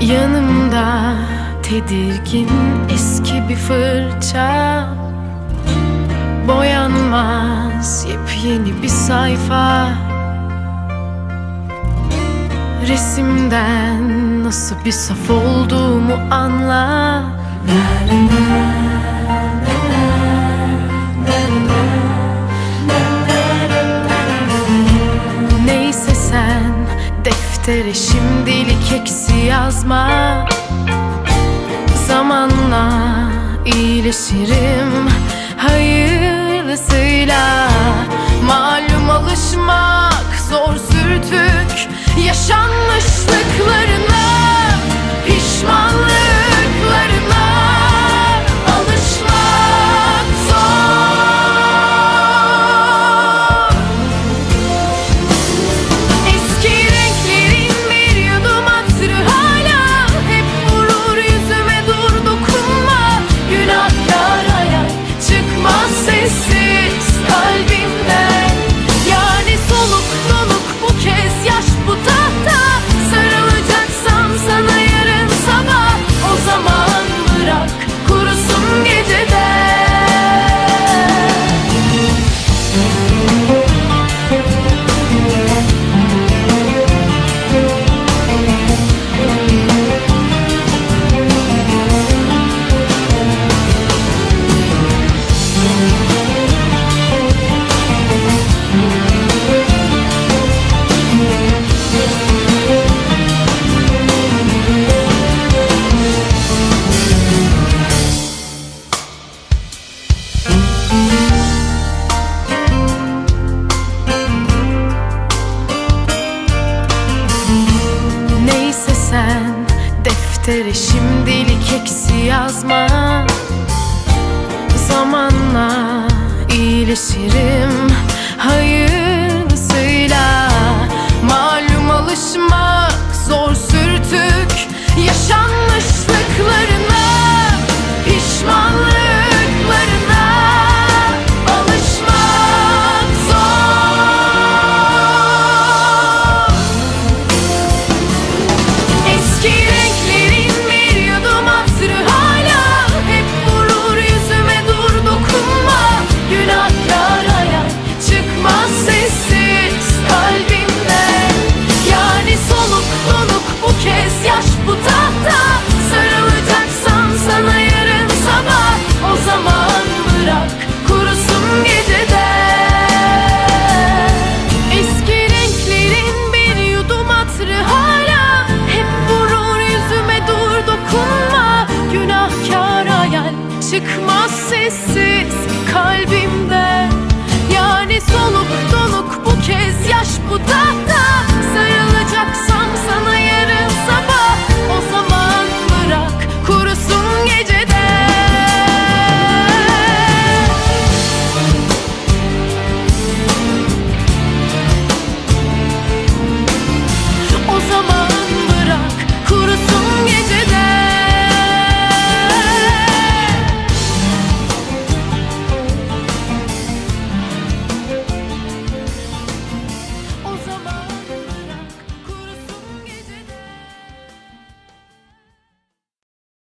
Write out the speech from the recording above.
Yanımda tedirgin eski bir fırça. Boyanmaz yepyeni bir sayfa. Resimden nasıl bir saf olduğumu anla. deftere şimdilik eksi yazma. Zamanla iyileşirim hayırlısıyla. Malum alışmak zor deftere şimdilik eksi yazma. Zamanla iyileşirim. Hayır sessiz kalbimde. Yani soluk donuk bu kez yaş bu dudakta